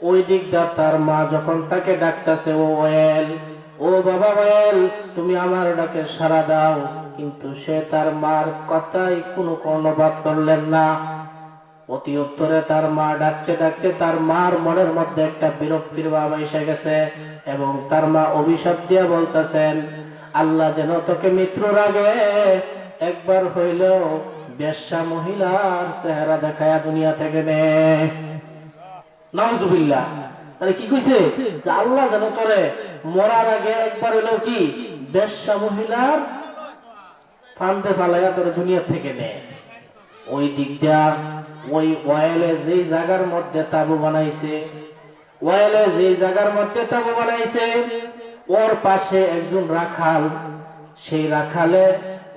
ওই দিক দা তার মা যখন তাকে ডাকতেছে, ও ওয়েল, ও বাবা ওয়েল, তুমি আমার ডাকে সাড়া দাও। কিন্তু সে তার মার কথাই কোনো কর্ণপাত করলেন না। অতি উত্তরে তার মা ডাকতে ডাকতে তার মার মনের মধ্যে একটা বিরক্তির ভাব এসে গেছে এবং তার মা অভিশাপ দিয়া বলতেছেন, আল্লাহ যেন তোকে মৃত্যুর আগে একবার হইলেও বেশ্যা মহিলার চেহারা দেখায়া দুনিয়া থেকে নে। নাউজুবিল্লাহ। তাহলে কি কইছে? যে আল্লাহ যেন তোরে মরার আগে একবার কি মহিলার ফান্দে ফালাইয়া তোরে দুনিয়া থেকে নে ওই ওই জায়গার মধ্যে তাবু বানাইছে জায়গার মধ্যে তাবু বানাইছে, ওর পাশে একজন রাখাল, সেই রাখালে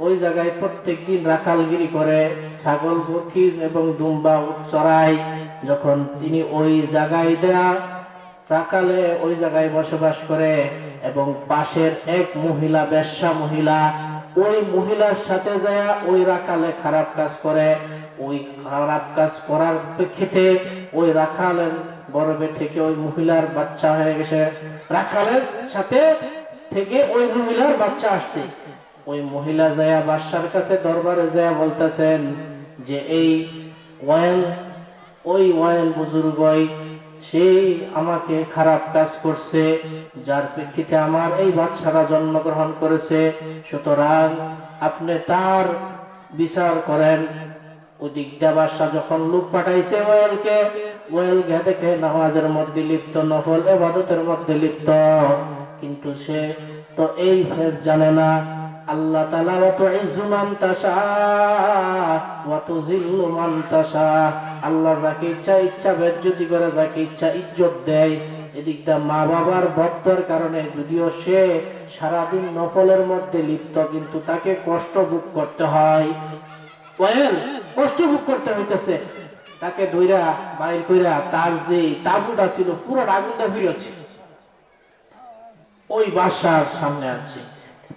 ওই জায়গায় প্রত্যেক দিন রাখালগিরি করে, ছাগল পক্ষী এবং দুম্বা চড়াই যখন তিনি ওই জায়গায় দেয়া রাখালে ওই জায়গায় বসবাস করে এবং পাশের এক মহিলা, বেশ্যা মহিলা, ওই মহিলার সাথে যায় ওই রাখালে খারাপ কাজ করে। ওই খারাপ কাজ করার প্রেক্ষিতে ওই রাখালের গর্ভে থেকে ওই মহিলার বাচ্চা হয়ে গেছে। রাখালের সাথে থেকে ওই মহিলার বাচ্চা আসছে। ওই মহিলা যায়া বাদশার কাছে দরবারে যায়া বলতেছেন যে, এই ওয়েল ওই ওয়েল বুজুর্গই সেই আমাকে খারাপ কাজ করছে, যার প্রেক্ষিতে আমার এই বাচ্চারা জন্মগ্রহণ করেছে। সুতরাং আপনি তার বিচার করেন। ওয়েল মধ্যে লিপ্ত মধ্যে লিপ্ত। কিন্তু সে তো জানে না। আল্লাহ তালা তাসা আল্লাহ যাকে ইচ্ছা ইচ্ছা বেজ্জতি করে, যাকে ইচ্ছা ইজ্জত দেয়। এদিক দা মা বাবার ভক্তর কারণে যদিও সে সারাদিন নফলের মধ্যে লিপ্ত, কিন্তু তাকে কষ্ট ভোগ করতে হয়। কষ্ট ভোগ করতে হইতেছে। তাকে ধইরা বাইর কইরা তার যে তাবুটা ছিল, পুরো আগুনটা ফিরেছে ওই বাসার সামনে আছে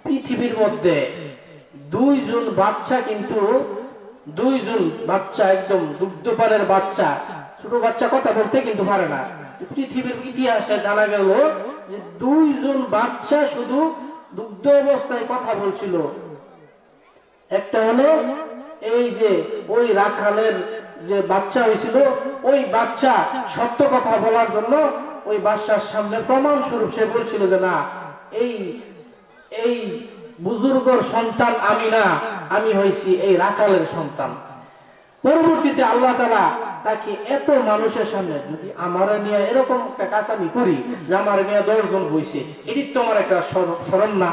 পৃথিবীর মধ্যে দুইজন বাচ্চা কিন্তু দুইজন বাচ্চা, একদম দুগ্ধপানের বাচ্চা। ছোট বাচ্চা কথা বলতে কিন্তু পারে না। পৃথিবীর ইতিহাসে জানা গেল যে দুইজন বাচ্চা শুধু দুগ্ধ অবস্থায় কথা বলছিল। একটা হলো এই যে ওই রাখালের যে বাচ্চা হয়েছিল, ওই বাচ্চা সত্য কথা বলার জন্য ওই বাচ্চার সামনে প্রমাণ স্বরূপ সে বলছিল যে না, এই এই বুজুর্গর সন্তান আমি না। আমি হয়েছি এই রাখালের সন্তান। পরবর্তীতে আল্লাহ তালা তাকে এত মানুষের সামনে যদি আমার নিয়ে এরকম একটা কাজ করি যে আমার নিয়ে দশজন বইছে এটি তো আমার একটা স্মরণ না।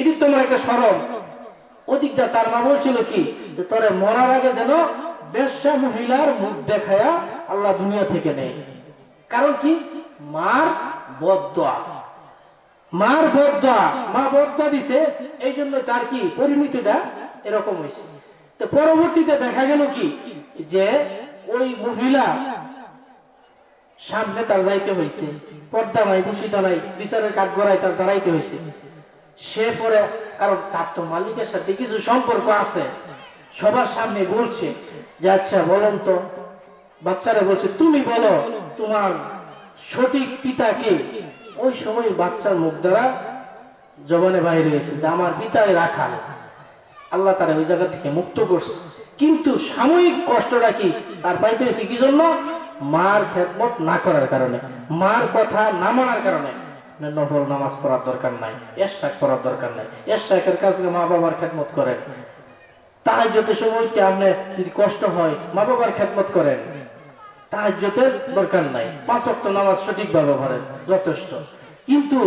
এটি তো আমার একটা স্মরণ। ওদিকটা তার মা বলছিল কি, যে তোরে মরার আগে যেন বেশ্যা মহিলার মুখ দেখায়া আল্লাহ দুনিয়া থেকে নেই কারণ কি? মার বদয়া মার বদয়া মা বদয়া দিছে এই জন্য তার কি পরিণতিটা এরকম হয়েছে। তো পরবর্তীতে দেখা গেল কি? যে ওই মহিলা সামনে তার যাইতে হয়েছে। পর্দা নাই, ভূষিতা নাই, বিচারের কাঠ গড়ায় তার দাঁড়াইতে হয়েছে। সে পরে, কারণ তার তো মালিকের সাথে কিছু সম্পর্ক আছে। সবার সামনে বলছে যে আচ্ছা বলেন তো, বাচ্চারা বলছে, তুমি বলো, তোমার সঠিক পিতা কে? ওই সময় বাচ্চার মুখ দ্বারা জবানে বাইরে এসে যে, আমার পিতায় রাখা আল্লাহ তারা ওই জায়গা থেকে মুক্ত করছে। কিন্তু সাময়িক কষ্টটা কি? তার পাইতে হয়েছে কি জন্য? মার খেদমত না করার কারণে, মার কথা না মানার কারণে। নফল নামাজ পড়ার দরকার নাই এরশাক করার দরকার নাই। কাছে মা বাবার খেদমত করেন। তাই যত সময়টা আপনি যদি কষ্ট হয় মা বাবার খেদমত করেন। তাহাজ্জতের দরকার নাই। পাঁচ ওয়াক্ত নামাজ সঠিকভাবে যথেষ্ট। কিন্তু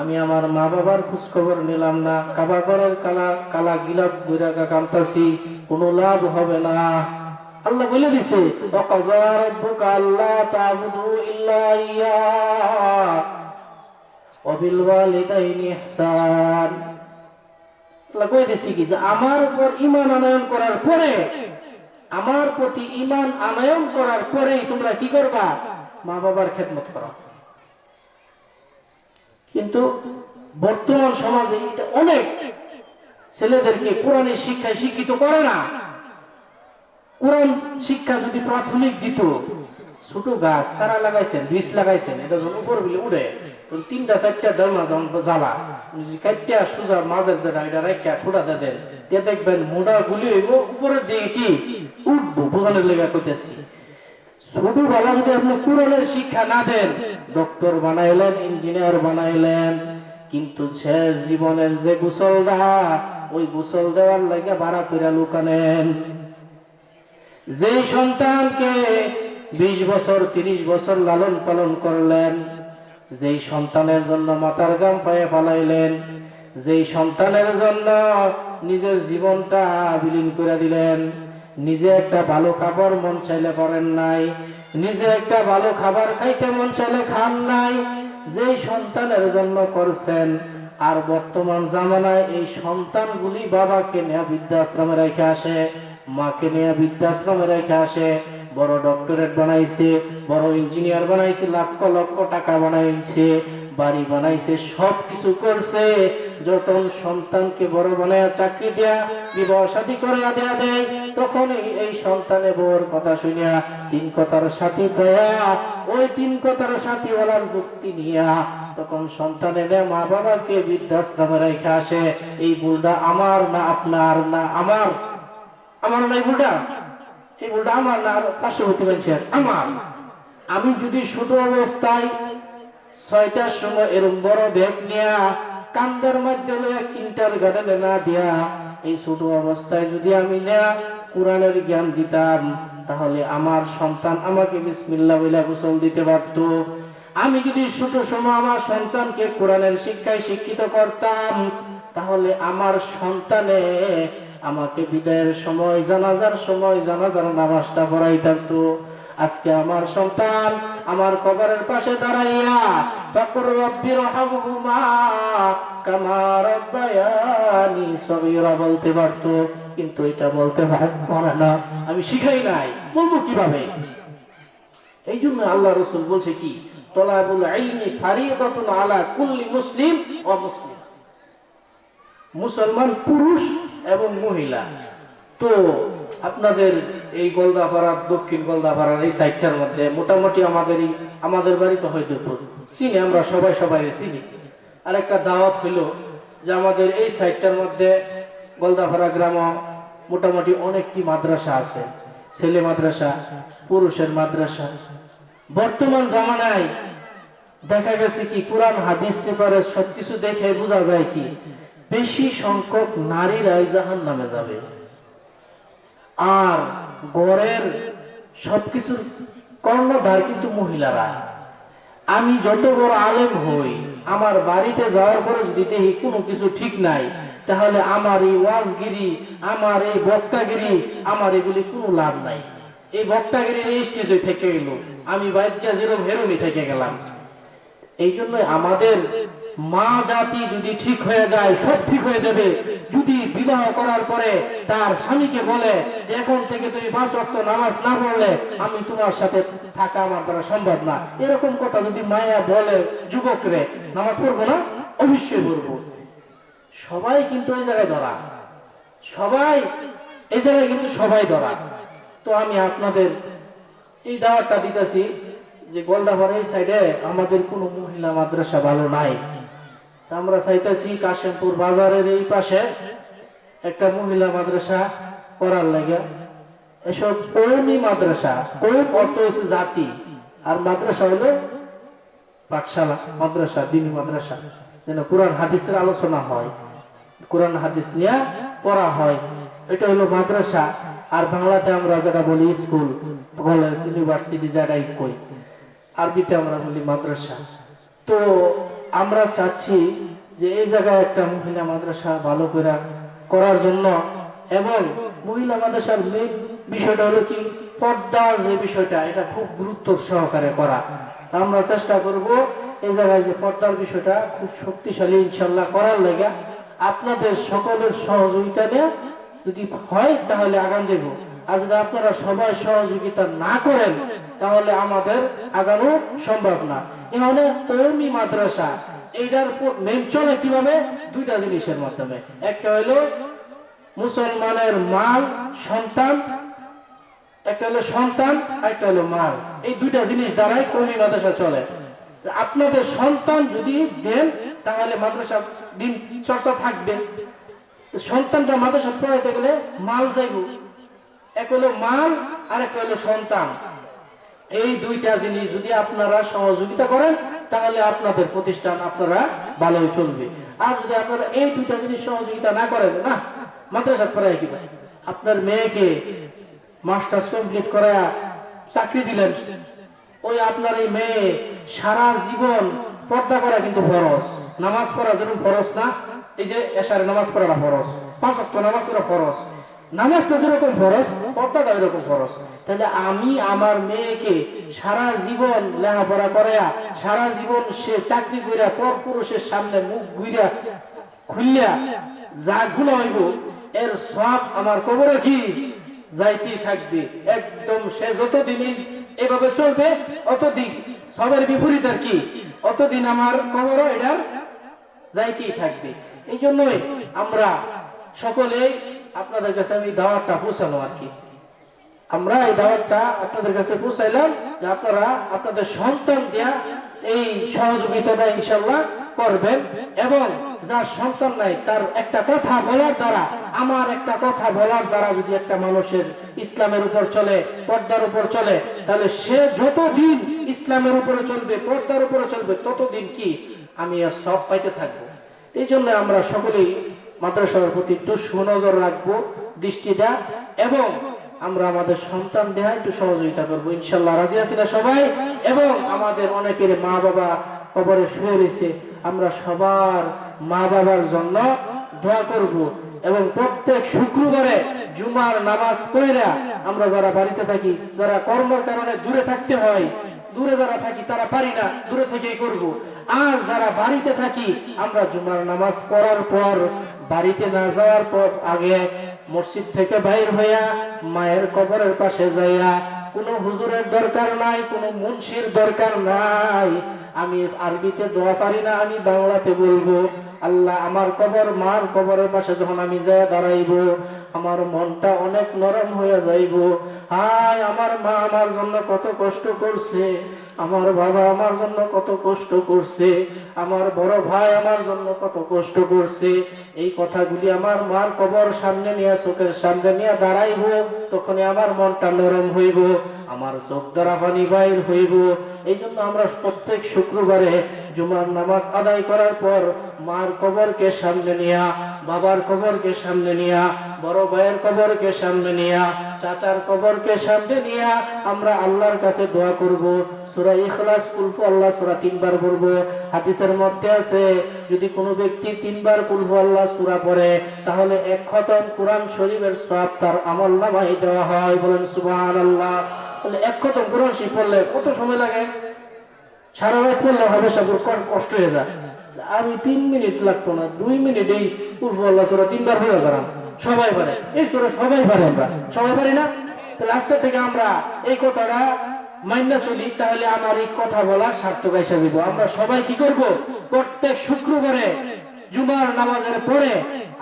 আমি আমার মা বাবার খোঁজ খবর নিলাম না। কাবা ঘরের কালা কালা গিলাপ বৈরাগা কামতাছি কোনো লাভ হবে না। আল্লাহ বলে দিছে কি যে, আমার উপর ঈমান আনয়ন করার পরে, আমার প্রতি ঈমান আনয়ন করার পরেই তোমরা কি করবা? মা বাবার খেদমত করো। কিন্তু বর্তমান সমাজে এটা অনেক ছেলেদেরকে কোরআনের শিক্ষায় শিক্ষিত করে না। কোরআন শিক্ষা যদি প্রাথমিক দিত, ছোট গাছ সারা লাগাইছেন, বীজ লাগাইছেন, এটা যখন উপর বিলে উড়ে, তখন তিনটা, চারটা দেড় না যখন জ্বালা কাইটা সোজা মাঝের যেটা, এটা রেখা দেন, দিয়ে দেখবেন মোটা গুলি হইব, উপরের দিকে কি? উঠবো, বোঝানোর লেগে কইতেছি। ছোটবেলা যদি আপনি কোরআনের শিক্ষা না দেন, ডক্টর বানাইলেন, ইঞ্জিনিয়ার বানাইলেন, কিন্তু শেষ জীবনের যে গোসলটা, ওই গোসল দেওয়ার লাগে ভাড়া করে লুকানেন যে সন্তানকে বিশ বছর, তিরিশ বছর লালন পালন করলেন, যেই সন্তানের জন্য মাথার গাম পায়ে পালাইলেন যেই সন্তানের জন্য নিজের জীবনটা বিলীন করে দিলেন নিজে একটা ভালো খাবার মন চাইলে করেন নাই। নিজে একটা ভালো খাবার খাইতে মন চাইলে খান নাই। যেই সন্তানের জন্য করছেন, আর বর্তমান জামানায় এই সন্তানগুলি বাবাকে নিয়ে বৃদ্ধাশ্রমে রেখে আসে, মাকে নিয়ে বৃদ্ধাশ্রমে রেখে আসে, বড় ডক্টরেট বানাইছে, বড় ইঞ্জিনিয়ার বানাইছে, লক্ষ লক্ষ টাকা বানাইছে, বাড়ি বানাইছে সব কিছু করছে। যখন সন্তানকে বড় বানায় চাকরি দেয়া, বিবাহ শাদী করে দেয়া দেয় তখন এই- এই সন্তানে বউর কথা শুনিয়া তিন কথার সাথী পায়া ওই তিন কথার সাথী বলার যুক্তি নিয়া তখন সন্তানে নে মা বাবাকে বৃদ্ধাশ্রমে রেখে আসে, এই ভুলটা আমার না আপনার, না আমার? আমার নাই ভুলটা এই ভুলটা আমার না পার্শ্ববর্তী মানুষের? আমার? আমি যদি ছোট অবস্থায় ছয়টার সময় এরকম বড় ব্যাগ নিয়া কান্দার মধ্যে লইয়া কিন্টার না দিয়া, এই ছোট অবস্থায় যদি আমি না কোরআনের জ্ঞান দিতাম, তাহলে আমার সন্তান আমাকে বিসমিল্লা বইলা গোসল দিতে পারত। আমি যদি ছোট সময় আমার সন্তানকে কোরআনের শিক্ষায় শিক্ষিত করতাম, তাহলে আমার সন্তানে আমাকে বিদায়ের সময়, জানাজার সময় জানাজার নামাজটা পড়াই থাকতো আজকে আমার সন্তান আমার কবরের পাশে দাঁড়াইয়া, ফাকুর রব্বির রহমহুমা কামা রব্বায়ানি সগীরা বলতে পারতো। কিন্তু এটা বলতে পারে না। আমি শিখাই নাই, বলব কীভাবে? এই জন্য আল্লাহ রসুল বলছে কি, তলাবুল ইলমি ফারিদাতুন আলা কুল্লি মুসলিম ও মুসলিম। মুসলমান পুরুষ এবং মহিলা। তো আপনাদের এই গলদাপাড়ার, দক্ষিণ গলদাপাড়ার এই সাইডটার মধ্যে মোটামুটি আমাদের এই- আমাদের বাড়ি তো হয়তো চিনি, আমরা সবাই সবাই চিনি। আর একটা দাওয়াত হইল যে আমাদের এই সাইডটার মধ্যে গলদাপাড়া গ্রাম মোটামুটি অনেকটি মাদ্রাসা আছে। ছেলে মাদ্রাসা, পুরুষের মাদ্রাসা। বর্তমান জামানায় দেখা গেছে কি, কোরআন, হাদিস পেপারে সবকিছু দেখে বোঝা যায় কি, বেশি সংখ্যক নারীরাই জাহান নামে যাবে। আর গড়ের সবকিছুর কর্ণধার কিন্তু মহিলারা। আমি যত বড় আলেম হই, আমার বাড়িতে যাওয়ার পরে যদি দেখি কোনো কিছু ঠিক নাই, তাহলে আমার এই ওয়াজগিরি, আমার এই বক্তাগিরি, আমার এগুলি কোনো লাভ নাই। এই বক্তাগিরি এই স্টেজে থেকে গেল আমি বাইদকে যেরকম হেরোমি থেকে গেলাম। এই জন্য আমাদের মা জাতি যদি ঠিক হয়ে যায়, সব ঠিক হয়ে যাবে। যদি বিবাহ করার পরে তার স্বামীকে বলে যে, এখন থেকে তুমি পাঁচ রক্ত নামাজ না পড়লে আমি তোমার সাথে থাকা আমার দ্বারা সম্ভব না। এরকম কথা যদি মায়া বলে যুবকরে, নামাজ পড়ব না? অবশ্যই পড়ব। সবাই কিন্তু এই জায়গায় ধরা। সবাই এই জায়গায় কিন্তু সবাই ধরা। তো আমি আপনাদের এই দাওয়াতটা দিতেছি যে, গোলদাপাড় এই সাইডে আমাদের কোনো মহিলা মাদ্রাসা ভালো নাই। আমরা চাইতেছি কাশিমপুর বাজারের এই পাশে একটা মহিলা মাদ্রাসা করার লাগে। এসব কৌমি মাদ্রাসা, কৌম অর্থ হচ্ছে জাতি, আর মাদ্রাসা হলো পাঠশালা, মাদ্রাসা, দিনী মাদ্রাসা। যেন কোরআন হাদিসের আলোচনা হয়, কোরআন হাদিস নিয়ে পড়া হয়। এটা হলো মাদ্রাসা, আর বাংলাতে আমরা যেটা বলি স্কুল, কলেজ, ইউনিভার্সিটি, যারাই কই, আরবিতে আমরা বলি মাদ্রাসা। তো আমরা চাচ্ছি যে এই জায়গায় একটা মহিলা মাদ্রাসা ভালো করে করার জন্য এবং মহিলা মাদ্রাসার মেন বিষয়টা হলো কি, পর্দার যে বিষয়টা, এটা খুব গুরুত্ব সহকারে করা। আমরা চেষ্টা করব এই জায়গায় যে পর্দার বিষয়টা খুব শক্তিশালী ইনশাল্লাহ করার লেগে। আপনাদের সকলের সহযোগিতা নিয়ে যদি হয় তাহলে আগান যাব আর যদি আপনারা সবাই সহযোগিতা না করেন তাহলে আমাদের আগানো সম্ভব না। এখানে কৌমি মাদ্রাসা। এইটার মেন চলে কীভাবে? দুইটা জিনিসের মাধ্যমে। একটা হলো মুসলমানের মাল, সন্তান। একটা হলো সন্তান একটা হলো মাল। এই দুইটা জিনিস দ্বারাই কৌমি মাদ্রাসা চলে। আপনাদের সন্তান যদি দেন, তাহলে মাদ্রাসা দিন চর্চা থাকবে। সন্তানটা মাদ্রাসা পড়াইতে গেলে মাল যাইব। এক হলো মাল আর একটা হলো সন্তান। এই দুইটা জিনিস যদি আপনারা সহযোগিতা করেন, তাহলে আপনাদের প্রতিষ্ঠান আপনারা ভালোই চলবে। আর যদি আপনারা এই দুইটা জিনিস সহযোগিতা না করেন, না মাদ্রাসা পড়ায় কি ভাই? আপনার মেয়েকে মাস্টার্স কমপ্লিট করা চাকরি দিলেন। ওই আপনার এই মেয়ে সারা জীবন পর্দা করা কিন্তু ফরজ। নামাজ পড়া যেরকম ফরজ না, এই যে এশারে নামাজ পড়াটা ফরজ। পাঁচ নামাজ পড়া ফরজ। নামাজটা যেরকম এরকম তাহলে আমি আমার মেয়েকে সারা জীবন লেখাপড়া করাইয়া, সারা জীবন সে চাকরি করিয়া, পর পুরুষের সামনে মুখ ঘুরিয়া যা হইব, এর সব আমার কবরে কি? থাকবে। একদম সে যতদিন এই- এভাবে চলবে, অতদিন সবের বিপরীত আর কি। অতদিন আমার কবরও এটার যাইতেই থাকবে। এই জন্যই আমরা সকলেই আপনাদের কাছে আমি দাওয়াতটা পৌঁছানো আর কি। আমরা এই দাওয়াতটা আপনাদের কাছে পৌঁছাইলাম যে আপনারা আপনাদের সন্তান দেয়া এই সহযোগিতাটা ইনশাল্লাহ করবেন এবং যার সন্তান নাই, তার একটা কথা বলার দ্বারা, আমার একটা কথা বলার দ্বারা যদি একটা মানুষের ইসলামের উপর চলে, পর্দার উপর চলে, তাহলে সে যতদিন ইসলামের উপরে চলবে, পর্দার উপরে চলবে, ততদিন কি আমি আর সব পাইতে থাকব। এই জন্য আমরা সকলেই মাদ্রাসার প্রতি একটু সুনজর রাখব দৃষ্টিটা এবং আমরা আমাদের সন্তান দেহা একটু সহযোগিতা করব। ইনশাল্লাহ রাজি আছি না সবাই? এবং আমাদের অনেকের মা বাবা কবরে শুয়ে রয়েছে, আমরা সবার মা বাবার জন্য দোয়া করব। এবং প্রত্যেক শুক্রবারে জুমার নামাজ পড়া আমরা যারা বাড়িতে থাকি, যারা কর্মের কারণে দূরে থাকতে হয়, দূরে যারা থাকি তারা পারি না, দূরে থেকেই করব। আর যারা বাড়িতে থাকি, আমরা জুমার নামাজ পড়ার পর বাড়িতে না যাওয়ার পর আগে মসজিদ থেকে বাইর হইয়া মায়ের কবরের পাশে যাইয়া, কোনো হুজুরের দরকার নাই, কোনো মুন্সির দরকার নাই। আমি আরবিতে দোয়া পারি না, আমি বাংলাতে বলব। আল্লাহ আমার কবর, মার কবরের পাশে যখন আমি যায় দাঁড়াইব, আমার মনটা অনেক নরম হয়ে যাইব। হায়, আমার মা আমার জন্য কত কষ্ট করছে, আমার বাবা আমার জন্য কত কষ্ট করছে, আমার বড় ভাই আমার জন্য কত কষ্ট করছে। এই কথাগুলি আমার মার কবর সামনে নিয়ে, চোখের সামনে নিয়ে দাঁড়াইব, তখনই আমার মনটা নরম হইব, আমার চোখ দ্বারা পানি বাইর হইব। এই জন্য আমরা প্রত্যেক শুক্রবারে জুমার নামাজ আদায় করার পর মার কবরকে সামনে নিয়া, বাবার কবরকে সামনে নিয়া, বড় ভাইয়ের কবরকে সামনে নিয়া, চাচার কবরকে সামনে নিয়া আমরা আল্লাহর কাছে দোয়া করব। সূরা ইখলাস কুলফু আল্লাহ, সূরা তিনবার পড়ব হাদিসের মধ্যে আছে, যদি কোনো ব্যক্তি তিনবার কুলফু আল্লাহ সূরা পড়ে, তাহলে এক খতম কোরআন শরীফের সওয়াব তার আমল নামায় দেওয়া হয়। বলেন সুবহানাল্লাহ। তাহলে এক খতম কোরআন শরীফ পড়লে কত সময় লাগে? সারা রাত পড়লে হবে সব কষ্ট হয়ে যায়। আমি তিন মিনিট লাগতো না, দুই মিনিট এই তিনবার গেলাম। সবাই পারে। এই সবাই পারে আমরা। সবাই পারি না? তাহলে আজকে থেকে আমরা এই কথাটা মাইনা চলি, তাহলে আমার এই কথা বলা সার্থক এসে দিব। আমরা সবাই কি করব? প্রত্যেক শুক্রবারে জুমার নামাজের পরে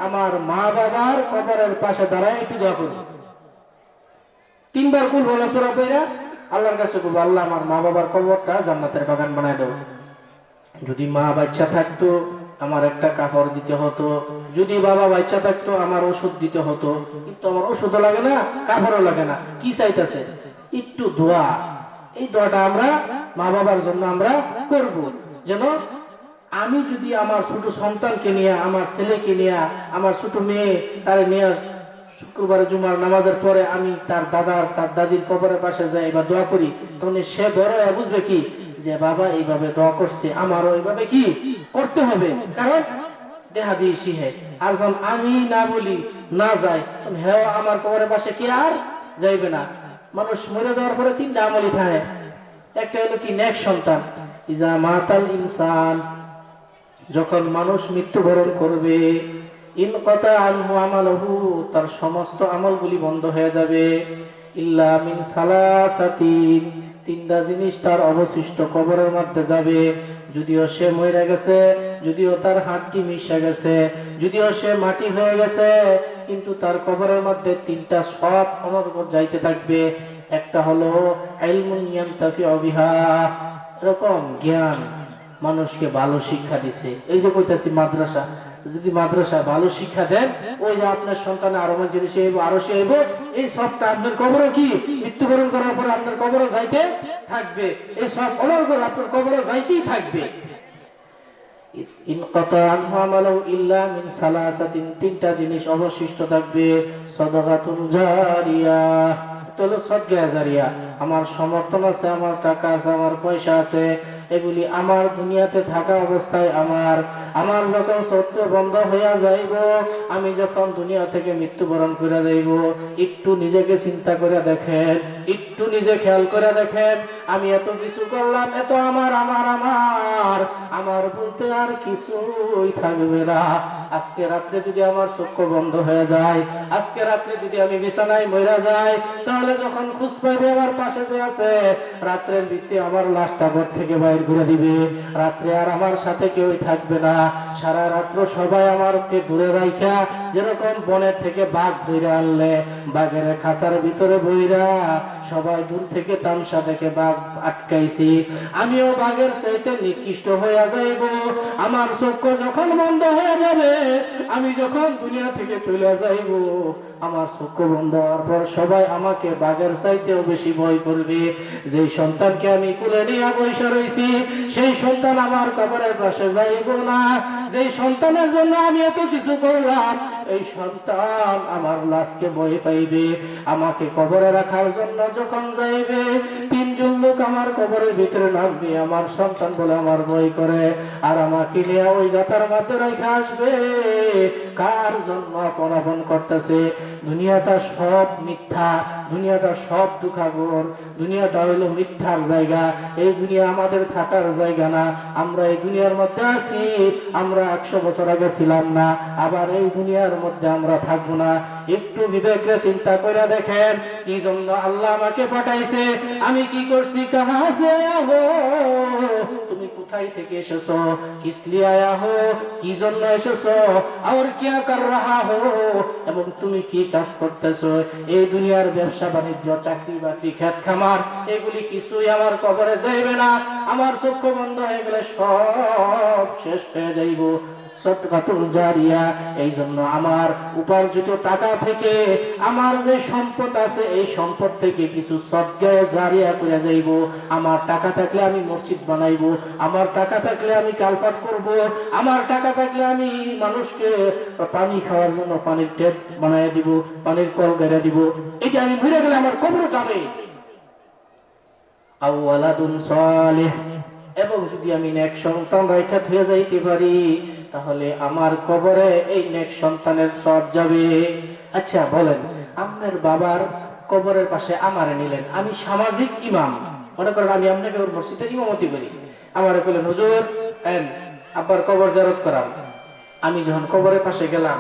আমার মা বাবার কবরের পাশে দাঁড়ায় একটু দোয়া করব। তিনবার কুল বলা সুরা পইরা আল্লাহর কাছে বলব, আল্লাহ আমার মা বাবার কবরটা জান্নাতের বাগান বানায় দাও। যদি মা বাচ্চা থাকতো, আমার একটা কাপড় দিতে হতো। যদি বাবা বাচ্চা থাকতো, আমার ওষুধ দিতে হতো। কিন্তু আমার ওষুধও লাগে না কাপড়ও লাগে না। কি চাইতেছে? একটু দোয়া। এই দোয়াটা আমরা মা বাবার জন্য আমরা করব। যেন আমি যদি আমার ছোট সন্তানকে নিয়ে, আমার ছেলেকে নিয়ে, আমার ছোট মেয়ে তারে নিয়ে শুক্রবারে জুমার নামাজের পরে আমি তার দাদার তার দাদির কবরের পাশে যাই বা দোয়া করি, তখন সে বড় বুঝবে কি? যে বাবা এইভাবে দোয়া করছে, আমারও এইভাবে কি করতে হবে? কারণ দেহা দিয়ে আর যখন আমি না বলি, না যাই হ্যাঁ আমার কবরের পাশে কি আর যাইবে না। মানুষ মরে যাওয়ার পরে তিনটা আমলি থাকে। একটা হলো কি, নেক সন্তান। ইজা মাতাল ইনসান। যখন মানুষ মৃত্যুবরণ করবে ইন কথা আনহু আমালহু, তার সমস্ত আমলগুলি বন্ধ হয়ে যাবে। ইল্লা মিন সালাসাতিন, তিনটা জিনিস তার অবশিষ্ট কবরের মধ্যে যাবে। যদিও সে মরে গেছে, যদিও তার হাড্ডি মিশে গেছে, যদিও সে মাটি হয়ে গেছে, কিন্তু তার কবরের মধ্যে তিনটা সব উপর যাইতে থাকবে। একটা হলো ইলমুন ইয়ানতাফিউ বিহা। এরকম জ্ঞান মানুষকে ভালো শিক্ষা দিছে। এই যে কইতাছি মাদ্রাসা যদি মাদ্রাসা ভালো শিক্ষা দেন ওই যে আপনার সন্তান আরও মঞ্জুরি সে আরও সে হইবো, এই সবটা আপনার কবরও কি? মৃত্যুবরণ করার পরে আপনার কবরও যাইতে থাকবে। এই সব অনর করে আপনার কবরও যাইতেই থাকবে। জিনিস আমার সমর্থন আছে আমার টাকা আছে আমার পয়সা আছে এগুলি আমার দুনিয়াতে থাকা অবস্থায় আমার আমার যখন সত্য বন্ধ হইয়া যাইব, আমি যখন দুনিয়া থেকে মৃত্যুবরণ করে যাইব, একটু নিজেকে চিন্তা করে দেখেন, একটু নিজে খেয়াল করে দেখেন, আমি এত কিছু করলাম, এত আমার আমার আমার আমার বলতে আর কিছুই থাকবে না। আজকে রাত্রে যদি আমার চক্ষু বন্ধ হয়ে যায়, আজকে রাত্রে যদি আমি বিছানায় মরা যাই, তাহলে যখন খুশ পাইবে আমার পাশে যে আছে, রাত্রের ভিত্তি আমার লাশটা ঘর থেকে বাইর করে দিবে। রাত্রে আর আমার সাথে কেউই থাকবে না। সারা রাত্র সবাই আমারকে দূরে রাইখা যেরকম বনের থেকে বাঘ ধরে আনলে, বাঘের খাঁচার ভিতরে বইরা সবাই দূর থেকে তামসা দেখে বাঘ আটকাইছি। আমিও বাঘের চাইতে নিকৃষ্ট হইয়া যাইব। আমার চক্ষু যখন বন্ধ হয়ে যাবে, আমি যখন দুনিয়া থেকে চলে যাইব আমার চক্ষু বন্ধ হওয়ার পর সবাই আমাকে বাঘের চাইতেও বেশি ভয় করবে। যেই সন্তানকে আমি কুলে নিয়ে বসে রইছি, সেই সন্তান আমার কবরের পাশে যাইব না। যেই সন্তানের জন্য আমি এত কিছু করলাম এই সন্তান আমার লাশকে বয়ে পাইবে, আমাকে কবরে রাখার জন্য যখন যাইবে, তিনজন লোক আমার কবরের ভিতরে নামবে, আমার সন্তান বলে আমার ভয় করে, আর আমাকে নিয়ে ওই গাতার মধ্যে রেখে আসবে। কার জন্য আপন আপন করতেছে? দুনিয়াটা সব মিথ্যা। দুনিয়াটা সব দুঃখাগর, দুনিয়াটা হইল মিথ্যার জায়গা, এই দুনিয়া আমাদের থাকার জায়গা না, আমরা এই দুনিয়ার মধ্যে আছি, আমরা একশো বছর আগে ছিলাম না, আবার এই দুনিয়ার মধ্যে আমরা থাকব না। একটু বিবেকে চিন্তা করে দেখেন, কি জন্য আল্লাহ আমাকে পাঠাইছে? আমি কি করছি? তুমি কোথায় থেকে এসেছ? কিস লিয়ে আয়া হো কি জন্য এসেছ? আর কিয়া কর রাহা হো? এবং তুমি কি কাজ করতেছো? এই দুনিয়ার ব্যবসা বাণিজ্য, চাকরি বাকরি খেত খামার, এগুলি কিছুই আমার কবরে যাইবে না। আমার চক্ষু বন্ধ হয়ে গেলে সব শেষ হয়ে যাইব। সদকাতুল জারিয়া এই জন্য আমার উপার্জিত টাকা থেকে আমার যে সম্পদ আছে, এই সম্পদ থেকে কিছু সদকা জারিয়া করে যাইব। আমার টাকা থাকলে আমি মসজিদ বানাইবো, আমার টাকা থাকলে আমি কালপাট করব, আমার টাকা থাকলে আমি মানুষকে পানি খাওয়ার জন্য পানির ট্যাপ বানায় দিব, পানির কল গেড়ে দিব। এটা আমি ঘুরে গেলে আমার কবর যাবে। আউয়ালাদুন সালেহ। এবং যদি আমি নেক সন্তান রেখা হয়ে যাইতে পারি তাহলে আমার কবরে এই নেক সন্তানের সব যাবে। আচ্ছা বলেন, আপনার বাবার কবরের পাশে আমারে নিলেন। আমি সামাজিক ইমাম। মনে করেন আমি আপনাকে ওর মসজিদে ইমামতি করি। আমারে বললেন হুজুর আব্বার কবর জারত করাম আমি যখন কবরের পাশে গেলাম,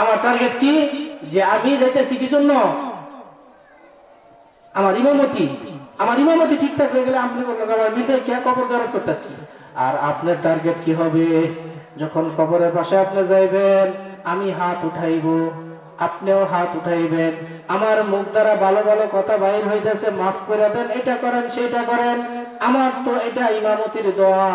আমার টার্গেট কি? যে আমি যাইতেছি কি জন্য? আমার ইমামতি। আমার ইমামতি ঠিক থাকলে গেলে আপনি বললেন আমার মিটাই কে কবর জড়ো করতেছি? আর আপনার টার্গেট কি হবে? যখন কবরের পাশে আপনি যাইবেন, আমি হাত উঠাইব, আপনিও হাত উঠাইবেন। আমার মুখ দ্বারা ভালো ভালো কথা বাইর হইতেছে, মাফ করে দেন, এটা করেন, সেটা করেন। আমার তো এটা ইমামতির দোয়া।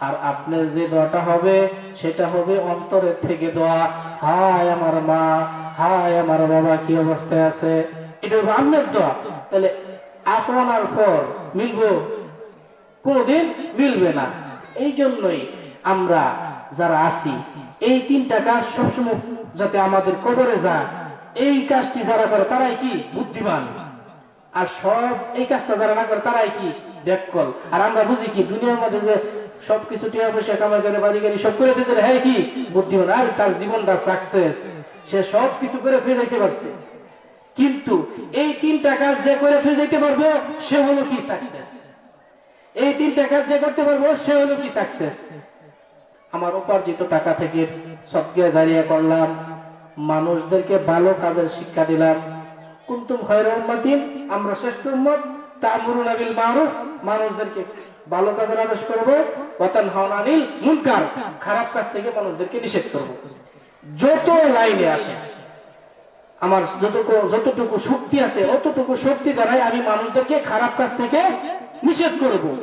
আর আপনার যে দোয়াটা হবে, সেটা হবে অন্তরের থেকে দোয়া। হায় আমার মা, হায় আমার বাবা, কি অবস্থায় আছে? এটা হবে আপনার দোয়া। তাহলে আপন আর পর মিলবো। কোনদিন মিলবে না। এই জন্যই আমরা যারা আছি, এই তিনটা কাজ সবসময় যাতে আমাদের কবরে যায়, এই কাজটি যারা করে তারাই কি বুদ্ধিমান? আর সব এই কাজটা যারা না করে তারাই কি ব্যাককল আর আমরা বুঝি কি দুনিয়ার মধ্যে যে সবকিছু টিয়া পয়সা কামাই করে বাড়ি গাড়ি সব করে দিয়েছে হ্যাঁ কি বুদ্ধিমান? আর তার জীবনটা সাকসেস সে সব কিছু করে ফিরে যাইতে পারছে। কিন্তু এই তিনটা কাজ যে করে ফিরে যাইতে পারবে, সে হলো কি সাকসেস এই তিনটা কাজ যে করতে পারব, সে হলো কি সাকসেস আমার উপার্জিত টাকা থেকে সদকে জারিয়া করলাম, মানুষদেরকে ভালো কাজের শিক্ষা দিলাম। কুন্তুম খয়র উম্মাতিন, আমরা শ্রেষ্ঠ উম্মত, তা'মুরুনা বিল মারুফ, মানুষদেরকে ভালো কাজের আদেশ করব ওয়াতান হাওনানিল মুনকার, খারাপ কাজ থেকে মানুষদেরকে নিষেধ করব। যত লাইনে আসে, আমার যতটুকু যতটুকু শক্তি আছে, অতটুকু শক্তি দ্বারাই আমি মানুষদেরকে খারাপ কাজ থেকে নিষেধ করব।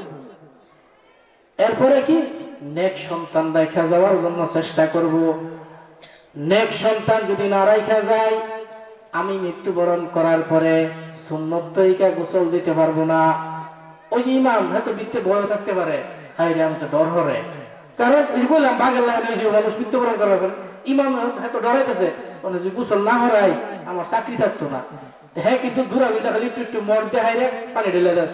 এরপরে কি? নেক সন্তান রেখা যাওয়ার জন্য চেষ্টা করব। নেক সন্তান যদি না রাখা যায়, আমি মৃত্যুবরণ করার পরে সুন্নত তরিকা গোসল দিতে পারব না। ওই ইমাম হয়তো বৃত্তে ভয় থাকতে পারে। হাই রে, আমি তো ডর হরে। কারণ বললাম বাগের মানুষ মৃত্যুবরণ করার পরে, ইমাম হয়তো ডরাইতেছে। মানে যদি গোসল না হরাই আমার চাকরি থাকতো না। হ্যাঁ কিন্তু দূরাবি দেখালি একটু একটু মর দেখাই রে, পানি ঢেলে দেয়।